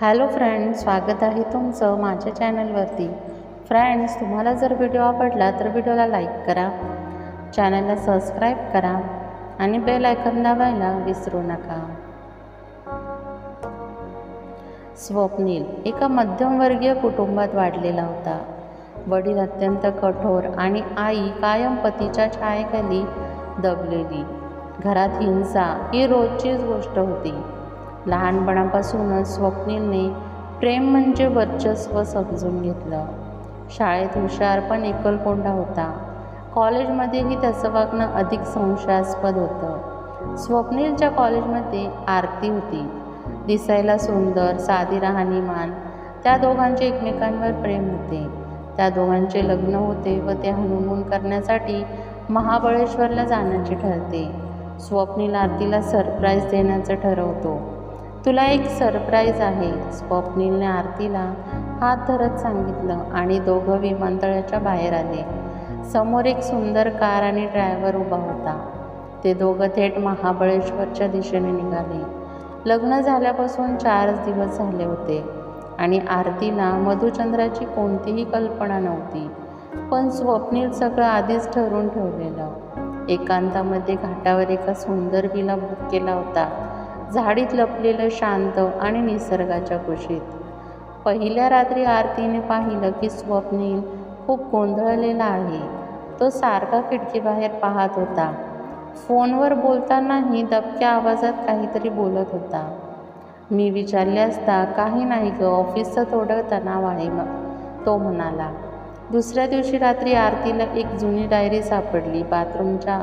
Hello friends स्वागत आहे तुमचं माझ्या चॅनलवरती. फ्रेंड्स तुम्हाला जर व्हिडिओ आवडला तर व्हिडिओला लाईक करा चॅनलला सबस्क्राईब करा आणि बेल आयकन दाबायला विसरू नका. स्वप्नील एका मध्यमवर्गीय कुटुंबात वाढलेला होता. वडील अत्यंत कठोर आणि आई कायम पतीच्या छायेखाली दबलेली. घरात हिंसा ही रोजचीच गोष्ट होती. लहानपणापासूनच स्वप्नीलने प्रेम म्हणजे वर्चस्व समजून घेतलं. शाळेत हुशार पण एकलकोंडा होता. कॉलेजमध्येही त्याचं वागणं अधिक संशयास्पद होतं. स्वप्नीलच्या कॉलेजमध्ये आरती होती. दिसायला सुंदर साधी राहणीमान त्या दोघांचे एकमेकांवर प्रेम होते. त्या दोघांचे लग्न होते व ते हनुमून करण्यासाठी महाबळेश्वरला जाण्याचे ठरते. स्वप्नील आरतीला सरप्राईज देण्याचं ठरवतो. तुला एक सरप्राईज आहे. स्वप्नीलने आरतीला हात धरत सांगितलं आणि दोघं विमानतळाच्या बाहेर आले. समोर एक सुंदर कार आणि ड्रायव्हर उभा होता. ते दोघं थेट महाबळेश्वरच्या दिशेने निघाले. लग्न झाल्यापासून चारच दिवस झाले होते आणि आरतीला मधुचंद्राची कोणतीही कल्पना नव्हती. पण स्वप्नील सगळं आधीच ठरवून ठेवलेलं. एकांतामध्ये घाटावर एका सुंदर विला बुक केला होता. झाडीत लपलेलं शांत आणि निसर्गाच्या कुशीत. पहिल्या रात्री आरतीने पाहिलं की स्वप्नील खूप गोंधळलेला आहे. तो सारखा खिडकीबाहेर पाहत होता. फोनवर बोलतानाही दबक्या आवाजात काहीतरी बोलत होता. मी विचारले असता काही नाही ग ऑफिसचं थोडं तणाव आहे मग तो म्हणाला. दुसऱ्या दिवशी रात्री आरतीला एक जुनी डायरी सापडली बाथरूमच्या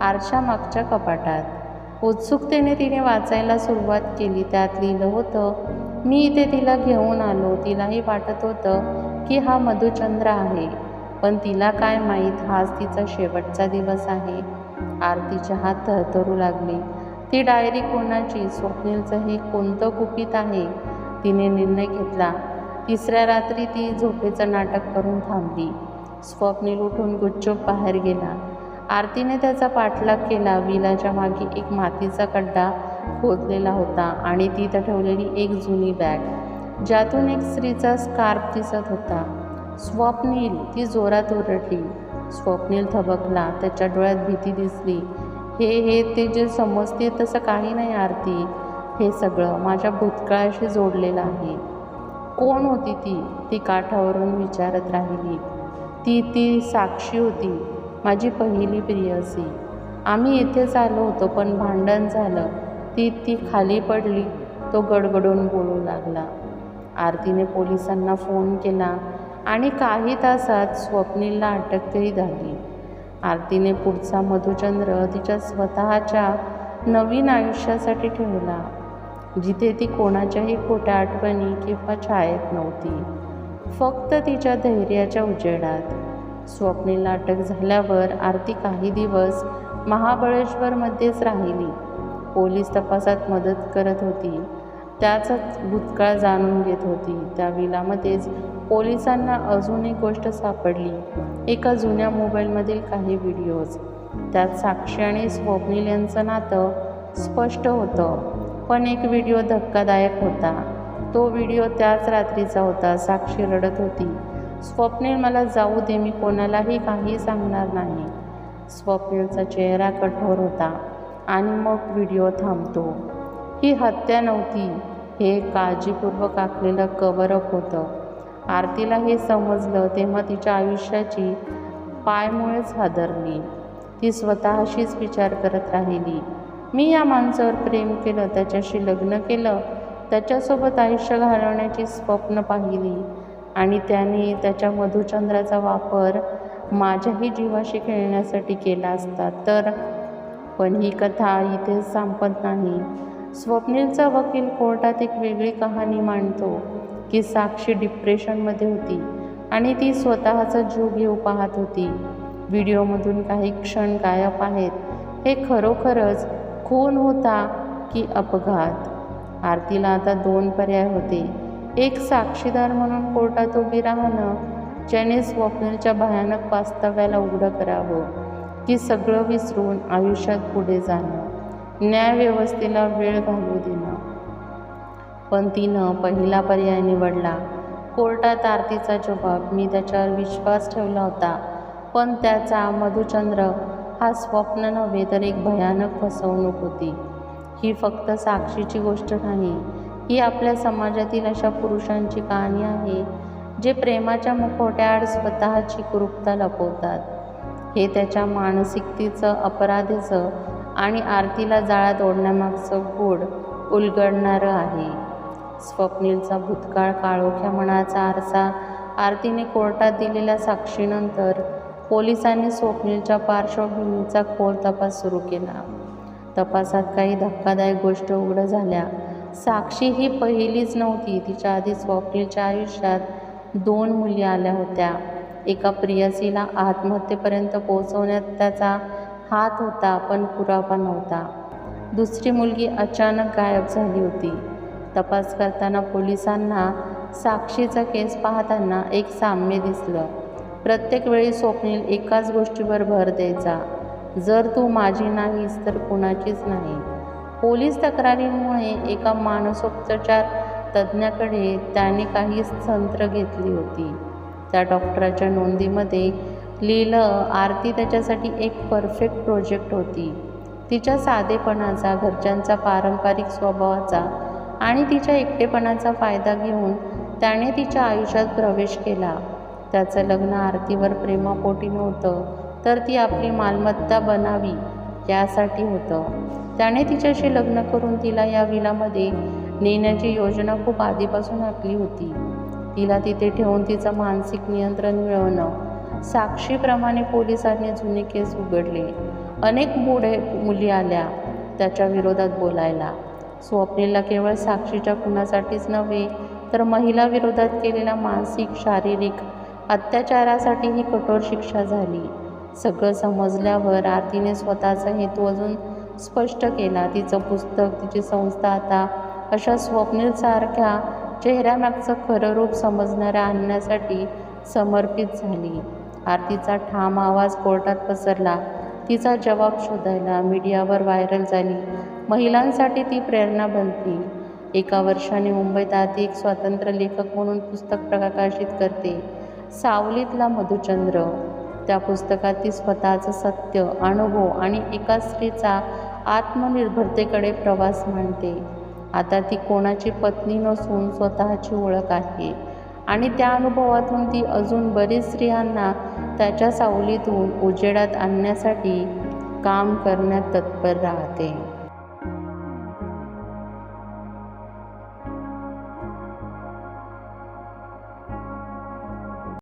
आरशामागच्या कपाटात. उत्सुकतेने तिने वाचायला सुरुवात केली. त्यात लिहिलं होतं मी इथे तिला घेऊन आलो. तिलाही वाटत होतं की हा मधुचंद्र आहे. पण तिला काय माहीत हाच तिचा शेवटचा दिवस आहे. आरतीच्या हात थरथरू लागले. ती डायरी कोणाची? स्वप्नीलचं हे कोणतं कुपित आहे. तिने निर्णय घेतला. तिसऱ्या रात्री ती झोपेचं नाटक करून थांबली. स्वप्नील उठून गुच्चूप बाहेर गेला. आरतीने त्याचा पाठलाग केला. विलाच्या मागे एक मातीचा खड्डा खोदलेला होता आणि तिथं ठेवलेली एक जुनी बॅग ज्यातून एक स्त्रीचा स्कार्फ दिसत होता. स्वप्नील ती जोरात ओरडली. स्वप्नील थबकला. त्याच्या डोळ्यात भीती दिसली. हे हे ते जे समजते तसं काही नाही आरती. हे सगळं माझ्या भूतकाळाशी जोडलेलं आहे. कोण होती ती? ती काठावरून विचारत राहिली. ती ती साक्षी होती. माझी पहिली प्रियसी आम्ही इथेच आलो होतो पण भांडण झालं. ती ती खाली पडली. तो गडगडून बोलू लागला. आरतीने पोलिसांना फोन केला आणि काही तासात स्वप्नीलला अटक तरी झाली. आरतीने पुढचा मधुचंद्र तिच्या स्वतःच्या नवीन आयुष्यासाठी ठेवला जिथे ती कोणाच्याही खोट्या आठवणी किंवा छायेत नव्हती. फक्त तिच्या धैर्याच्या उजेडात. स्वप्नीला अटक झाल्यावर आरती काही दिवस महाबळेश्वरमध्येच राहिली. पोलीस तपासात मदत करत होती. त्याचाच भूतकाळ जाणून घेत होती. त्या विलामध्येच पोलिसांना अजून एक गोष्ट सापडली. एका जुन्या मोबाईलमधील काही व्हिडिओज. त्यात साक्षी आणि स्वप्नील यांचं नातं स्पष्ट होतं पण एक व्हिडिओ धक्कादायक होता. तो व्हिडिओ त्याच रात्रीचा होता. साक्षी रडत होती. स्वप्नील मला जाऊ दे मी कोणालाही काही सांगणार नाही. स्वप्नीलचा चेहरा कठोर होता आणि मग व्हिडिओ थांबतो. ही हत्या नव्हती हे काळजीपूर्वक आखलेलं कवरअप होतं. आरतीला हे समजलं तेव्हा तिच्या आयुष्याची पायमुळेच हादरली. ती स्वतःशीच विचार करत राहिली. मी या माणसावर प्रेम केलं त्याच्याशी लग्न केलं त्याच्यासोबत आयुष्य घालवण्याची स्वप्न पाहिली. आणि त्याने त्याच्या मधुचंद्राचा वापर माझ्याही जीवाशी खेळण्यासाठी केला असता. तर पण ही कथा इथेच संपत नाही. स्वप्नीलचा वकील कोर्टात एक वेगळी कहाणी मांडतो की साक्षी डिप्रेशनमध्ये होती आणि ती स्वतःचा जीव घेऊ पाहत होती. व्हिडिओमधून काही क्षण गायब आहेत. हे खरोखरच खून होता की अपघात? आरतीला आता दोन पर्याय होते. एक साक्षीदार म्हणून कोर्टात उभी राहणं ज्याने स्वप्नीलच्या भयानक वास्तव्याला उघडं करावं की सगळं विसरून आयुष्यात पुढे जाणं न्यायव्यवस्थेला वेळ घालू देणं. पण तिनं पहिला पर्याय निवडला. कोर्टात आरतीचा जबाब मी त्याच्यावर विश्वास ठेवला होता. पण त्याचा मधुचंद्र हा स्वप्न नव्हे तर एक भयानक फसवणूक होती. ही फक्त साक्षीची गोष्ट नाही ही आपल्या समाजातील अशा पुरुषांची कहाणी आहे जे प्रेमाच्या मुखोट्याआड स्वतःची कुरूपता लपवतात. हे त्याच्या मानसिकतेचं अपराधीचं आणि आरतीला जाळ्यात ओढण्यामागचं गूढ उलगडणारं आहे. स्वप्नीलचा भूतकाळ काळोख्या मनाचा आरसा आरतीने कोर्टात दिलेल्या साक्षीनंतर पोलिसांनी स्वप्नीलच्या पार्श्वभूमीचा खोल तपास सुरू केला. तपासात काही धक्कादायक गोष्ट उघड झाल्या साक्षी ही पहिलीच नव्हती. तिच्या आधी स्वप्नीलच्या आयुष्यात दोन मुली आल्या होत्या. एका प्रियसीला आत्महत्येपर्यंत पोहोचवण्यात त्याचा हात होता पण पुरावा नव्हता. दुसरी मुलगी अचानक गायब झाली होती. तपास करताना पोलिसांना साक्षीचा केस पाहताना एक साम्य दिसलं. प्रत्येक वेळी स्वप्नील एकाच गोष्टीवर भर द्यायचा. जर तू माझी नाहीस तर कुणाचीच नाही. पोलीस तक्रारींमुळे एका मानसोपचार तज्ज्ञाकडे त्याने काही तंत्र घेतली होती. त्या डॉक्टराच्या नोंदीमध्ये लिहिलं आरती त्याच्यासाठी एक परफेक्ट प्रोजेक्ट होती. तिच्या साधेपणाचा घरच्यांचा पारंपरिक स्वभावाचा आणि तिच्या एकटेपणाचा फायदा घेऊन त्याने तिच्या आयुष्यात प्रवेश केला. त्याचं लग्न आरतीवर प्रेमापोटी नव्हतं तर ती आपली मालमत्ता बनावी यासाठी होतं. त्याने तिच्याशी लग्न करून तिला या विलामध्ये नेण्याची योजना खूप आधीपासून आखली होती. तिला तिथे ठेवून तिचं मानसिक नियंत्रण मिळवणं साक्षीप्रमाणे पोलिसांनी जुने केस उघडले. अनेक मुळे मुली आल्या त्याच्या विरोधात बोलायला. स्वप्नीला केवळ साक्षीच्या खुनासाठीच नव्हे तर महिला विरोधात केलेल्या मानसिक शारीरिक अत्याचारासाठी ही कठोर शिक्षा झाली. सगळं समजल्यावर आरतीने स्वतःचा हेतू अजून स्पष्ट केला. तिचं पुस्तक तिची संस्था आता अशा स्वप्नीलसारख्या चेहऱ्यामागचं खरं रूप समजणाऱ्या आणण्यासाठी समर्पित झाली. आरतीचा ठाम आवाज कोर्टात पसरला. तिचा जबाब शोधायला मीडियावर व्हायरल झाली. महिलांसाठी ती प्रेरणा बनली एका वर्षाने मुंबईत आधी एक स्वातंत्र्य लेखक म्हणून पुस्तक प्रकाशित करते सावलीतला मधुचंद्र. त्या पुस्तकात ती स्वतःचं सत्य अनुभव आणि एका स्त्रीचा आत्मनिर्भरतेकडे प्रवास मांडते आता ती कोणाची पत्नी नसून स्वतःची ओळख आहे. आणि त्या अनुभवातून ती अजून बरीच स्त्रियांना त्याच्या सावलीतून उजेडात आणण्यासाठी काम करण्यात तत्पर राहते.